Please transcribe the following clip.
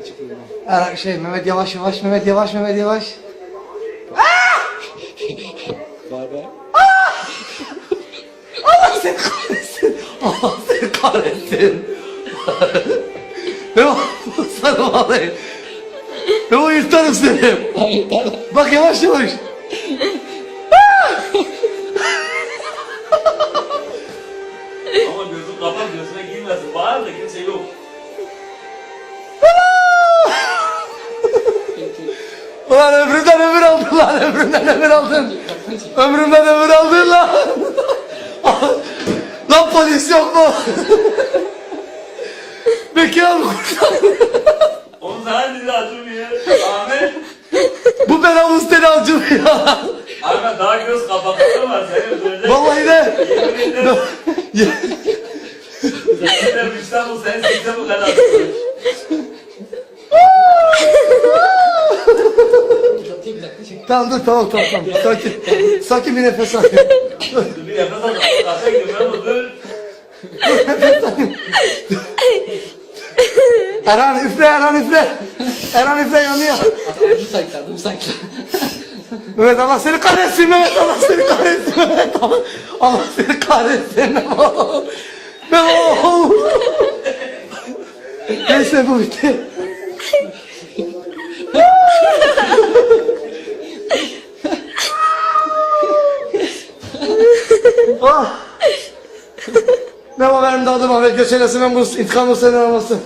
Yukarı çıkıyor. Ara- şey Mehmet yavaş yavaş Mehmet yavaş Mehmet yavaş. Var be. Allah seni kahretsin. Allah seni kahretsin. Memo sana vallahi. Memo yırtarım seni. Hayır tamam. Bak yavaş yavaş. Ama gözün kapat gözüne girmesin. Bağır da kimse yok. Ulan ömrümden ömür aldın lan ömrümden ömür aldın. Ömrümden ömür aldın lan. lan polis yok mu? Bekir abi kurtar. Onun sana dizi acımıyor. Ahmet. Bu belamız seni acımıyor. Ahmet daha göz kapakları var. Seni öldürecek. Vallahi de. Yemin ederim. Yemin ederim İstanbul seni sikse bu kadar. Tamam dur tamam tamam tamam. Sakin. Sakin bir nefes al. Dur bir nefes al. Kasa gidiyorum ben dur. Erhan üfle Erhan üfle. Erhan üfle yanıyor. Adım sanki adım sanki. Mehmet Allah seni kahretsin Mehmet Allah seni kahretsin Mehmet Allah, Allah seni kahretsin Memo. Memo. Neyse bu bitti. ah. Memo benim de adım Ahmet Göçenesin ben bu intikamı senden almasın.